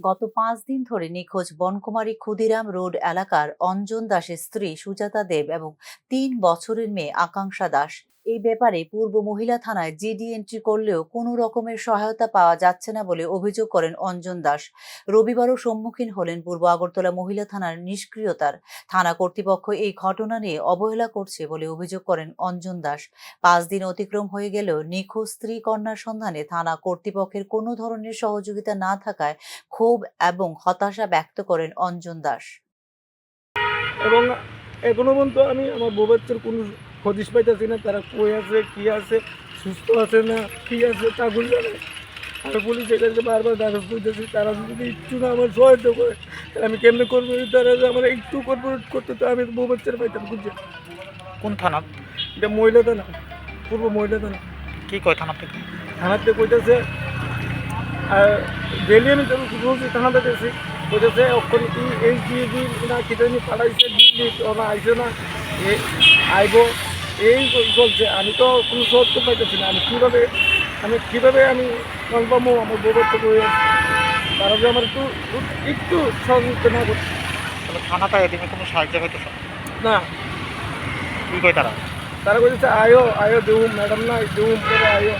গত পাঁচ দিন ধরে নিখোঁজ বনকুমারী ক্ষুদিরাম রোড এলাকার অঞ্জন দাসের স্ত্রী সুজাতা দেব এবং তিন বছরের মেয়ে আকাঙ্ক্ষা দাস। এই ব্যাপারে পূর্ব মহিলা থানায় জিডি এন্ট্রি করলেও কোনো রকমের সহায়তা পাওয়া যাচ্ছে না বলে অভিযোগ করেন অঞ্জন দাস। রবিবারও সম্মুখীন হলেন পূর্ব আগরতলা মহিলা থানার নিষ্ক্রিয়তার। থানা কর্তৃপক্ষ এই ঘটনা নিয়ে অবহেলা করছে বলে অভিযোগ করেন অঞ্জন দাস। পাঁচ দিন অতিক্রম হয়ে গেলেও নিখোঁজ স্ত্রী কন্যার সন্ধানে থানা কর্তৃপক্ষের কোনো ধরনের সহযোগিতা না থাকায় ক্ষোভ এবং হতাশা ব্যক্ত করেন অঞ্জন দাস। এবং এখনও পর্যন্ত আমি আমার বউ বাচ্চার কোনো হদিশ পাইতেছি না তারা কই আছে কি আছে সুস্থ আছে না কি আছে তা বুঝতে না। আমি পুলিশ এটাকে বারবার দ্বারস্থ করতেছি তারা যদি একটু না আমার সহায়তা করে তাহলে আমি কেমনে করব? তারা আমার একটু কর্পোরেট করতে তো আমি বউ বাচ্চার পাইতাম বুঝছে কোন থানা এটা মহিলা থানা পূর্ব মহিলা থানা। কি কয় থানা থেকে? থানাতে কইতেছে আর ডেলি আমি রোজ থানাতে গেছি কইতেছে অক্ষর কি এই দিয়ে দি না কি জানি পাঠাইছে দিল্লি ওরা আইসে না আইব। এই চলছে আমি তো কোনো সত্য পাইতেছি না। আমি কীভাবে আমি কীভাবে আমি কনফার্ম আমার বই আছে। তারা যে আমার একটু একটু সহযোগিতা না করছে। থানাটা এদিকে কোনো সাহায্য হয়তো না। কী কয় তারা? তারা বলছে আয়ো আয়ো দেউম ম্যাডাম না দেউম করে আয়ো।